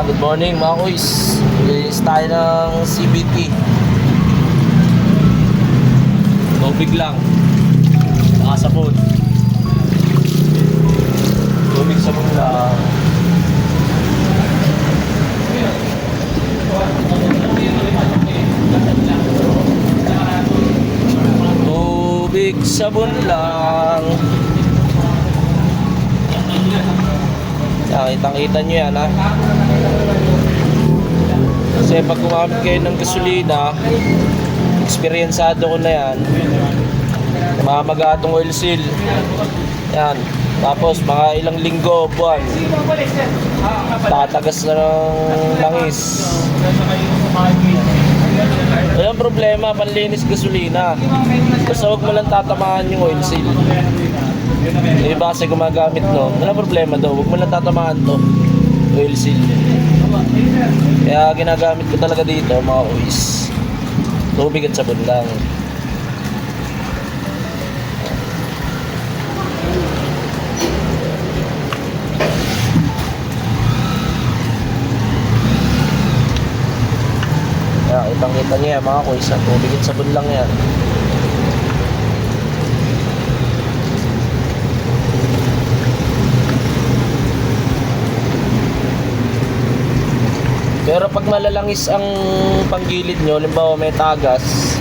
Good morning mga kuys. Release tayo ng CBT. Tubig lang. Saka sabon. Tubig sabon lang. Tubig sabon lang. Yeah, kitang-kita nyo yan ha. Kasi pag gumamit kayo ng gasolina, eksperyensado ko na yan. Mamaga itong oil seal. Yan. Tapos mga ilang linggo, buwan. Tatagas na ng langis. Walang problema, panlinis gasolina. Basta huwag mo lang tatamaan yung oil seal. Yung iba kasi gumagamit no, wala problema daw, huwag mo lang tatamaan to. Oil seal. Kaya ginagamit ko talaga dito, mga oils. Tubig at sabon lang. Kaya kitang kita niya mga kuys, ah. tubig at sabon lang yan. Pero pag malalangis ang panggilid nyo, limbawa may tagas,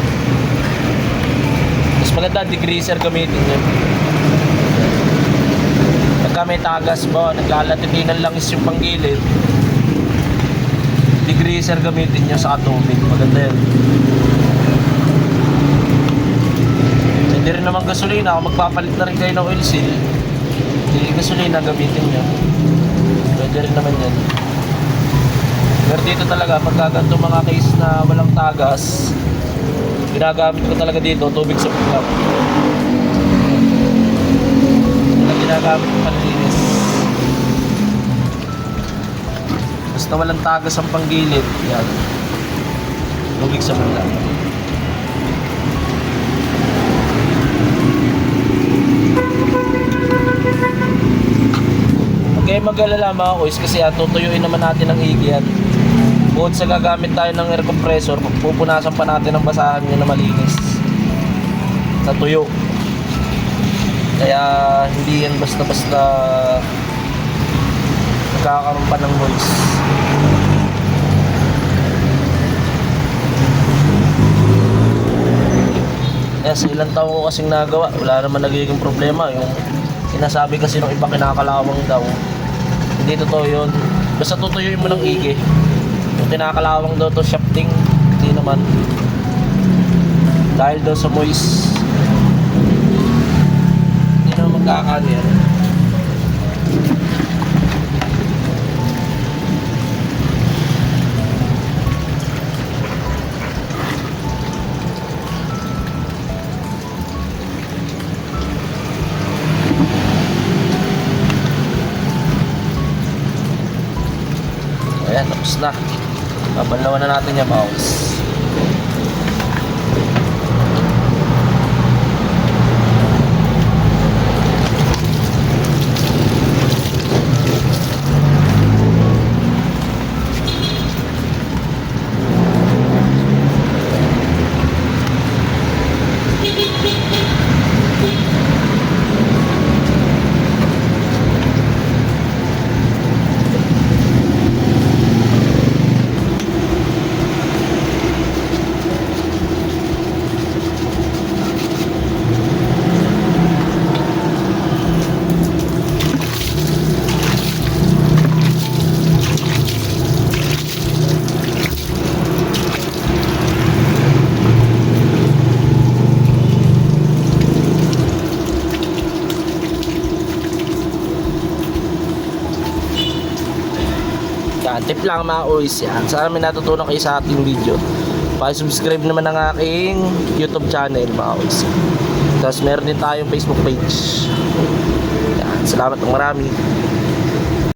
mas maganda degreaser gamitin nyo. Pagka may tagas ba, naglalatitin ng langis yung panggilid, degreaser gamitin nyo sa tubig. Maganda yun. Hindi rin naman gasolina, kung magpapalit na rin kayo ng oil seal, hindi gasolina gamitin nyo. Pwede rin naman yan. Pero dito talaga, pagka ganito mga case na walang tagas, ginagamit ko talaga dito, tubig sa ang ginagamit ko panlinis. Basta walang tagas ang panggilid, yan. Tubig sa. Huwag kayong mag-alala mga kuys kasi ah, tutuyuin naman natin ang igi yan. Bukod sa gagamit tayo ng air compressor, pupunasan pa natin ang basahan nyo na malinis. Sa tuyo. Kaya hindi yan basta-basta nagkakaroon pa ng noise. Kaya sa ilang taon ko kasing nagawa, wala naman nagiging problema. Yung sinasabi kasi ng iba kinakalawang daw. Hindi totoo yun. Basta tutuyuin mo ng igi. Yung kinakalawang daw to shafting, hindi naman. Dahil daw sa moist. Hindi naman magkakano yan. Ayan, tapos na. Babanlawan na natin yung mouse. Yan, tip lang mga oys yan. Sana may natutunan kayo sa ating video. Pa-subscribe naman ng aking YouTube channel mga oys. Tapos meron din tayong Facebook page. Yan, salamat ng marami.